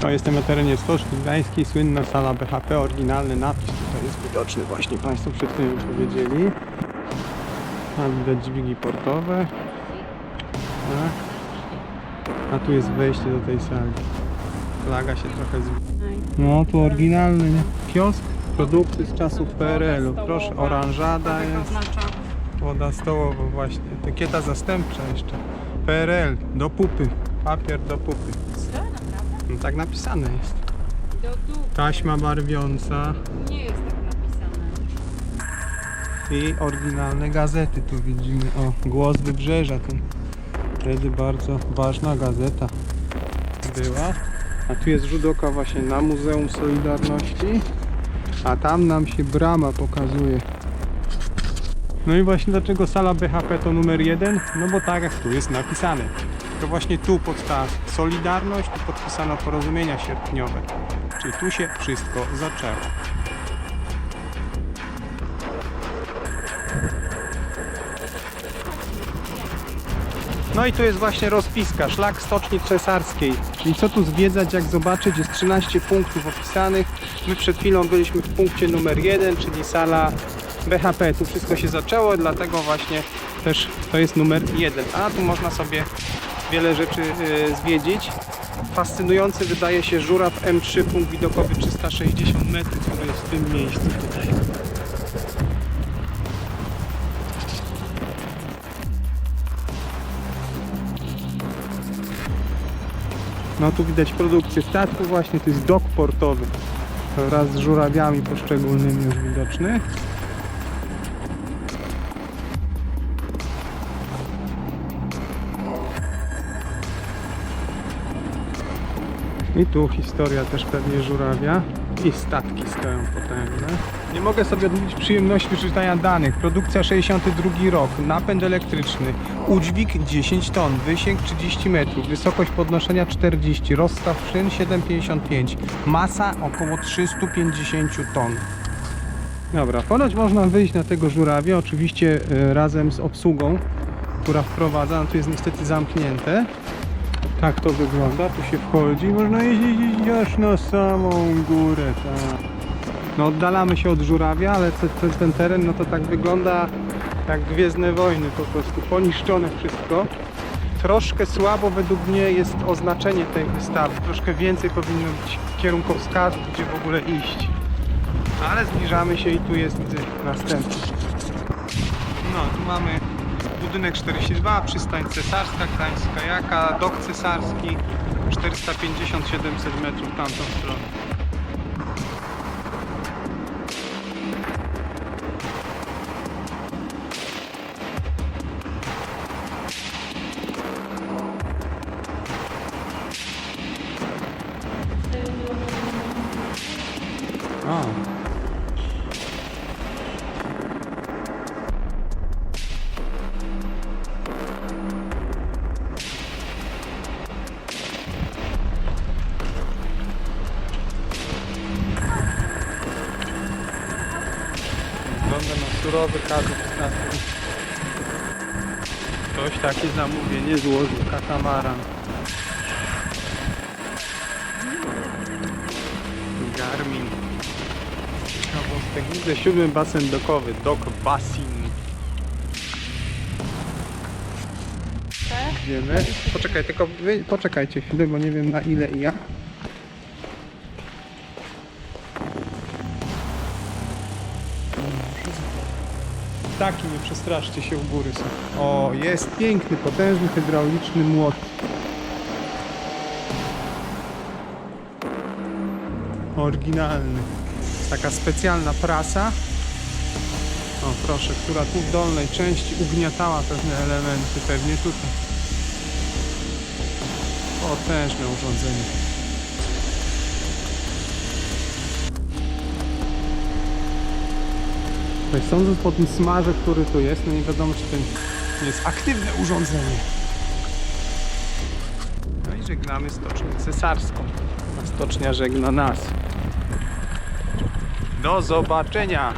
To jestem na terenie Stoczni Gdańskiej, słynna sala BHP, oryginalny napis tutaj jest widoczny właśnie, Państwo przed tym powiedzieli. Tam widać dźwigi portowe. Tak. A tu jest wejście do tej sali. Flaga się trochę z... No tu oryginalny kiosk, produkty z czasów PRL-u. Proszę, oranżada jest. Woda stołowa właśnie. Etykieta zastępcza jeszcze. PRL, do pupy. Papier do pupy. No tak napisane jest. Do dupy. Taśma barwiąca Nie jest tak napisane. i oryginalne gazety tu widzimy. O, Głos Wybrzeża. To wtedy bardzo ważna gazeta była. A tu jest rzut oka właśnie na Muzeum Solidarności. A tam nam się brama pokazuje. No i właśnie dlaczego sala BHP to numer jeden? No bo tak jak tu jest napisane. To właśnie tu powstała Solidarność, tu podpisano porozumienia sierpniowe. Czyli tu się wszystko zaczęło. No i tu jest właśnie rozpiska, szlak Stoczni Cesarskiej. Czyli co tu zwiedzać, jak zobaczyć, jest 13 punktów opisanych. My przed chwilą byliśmy w punkcie numer 1, czyli sala BHP. Tu wszystko się zaczęło, dlatego właśnie też to jest numer 1. A tu można sobie wiele rzeczy y, zwiedzić. Fascynujący wydaje się żuraw M3, punkt widokowy 360 metrów, który jest w tym miejscu tutaj. No tu widać produkcję statku właśnie, to jest dok portowy wraz z żurawiami poszczególnymi już widoczny. I tu historia też pewnie żurawia i statki stoją potężne. Nie mogę sobie odmówić przyjemności czytania danych. Produkcja 62 rok, napęd elektryczny, udźwig 10 ton, wysięg 30 metrów, wysokość podnoszenia 40, rozstaw szyn 7,55, masa około 350 ton. Dobra, ponoć można wyjść na tego żurawia, oczywiście e, razem z obsługą, która wprowadza, no tu jest niestety zamknięte. Tak to wygląda, tu się wchodzi, można jeździć aż na samą górę, tak. No oddalamy się od żurawia, ale te, te, ten teren no to tak wygląda jak Gwiezdne Wojny po prostu, poniszczone wszystko. Troszkę słabo według mnie jest oznaczenie tej wystawy, troszkę więcej powinno być kierunkowskazów, gdzie w ogóle iść. Ale zbliżamy się i tu jest następny. No, tu mamy budynek 42, przystań cesarska, Gdańska Jaka, dok cesarski, 450-700 metrów tamtą stronę. Surowy kadłub statku. Ktoś takie zamówienie złożył, katamaran. Garmin. Ciekawostek. Widzę siódmy basen dokowy, Dok Basin. Idziemy. Poczekaj, tylko wy poczekajcie chwilę, bo nie wiem na ile i ja. Taki nie przestraszcie się u góry są. O, jest piękny, potężny hydrauliczny młot. Oryginalny. Taka specjalna prasa. O proszę, która tu w dolnej części ugniatała pewne elementy, pewnie tutaj. Potężne urządzenie. Tutaj sądząc po tym smarze, który tu jest, no nie wiadomo czy to jest aktywne urządzenie. No i żegnamy stocznię cesarską. A stocznia żegna nas. Do zobaczenia!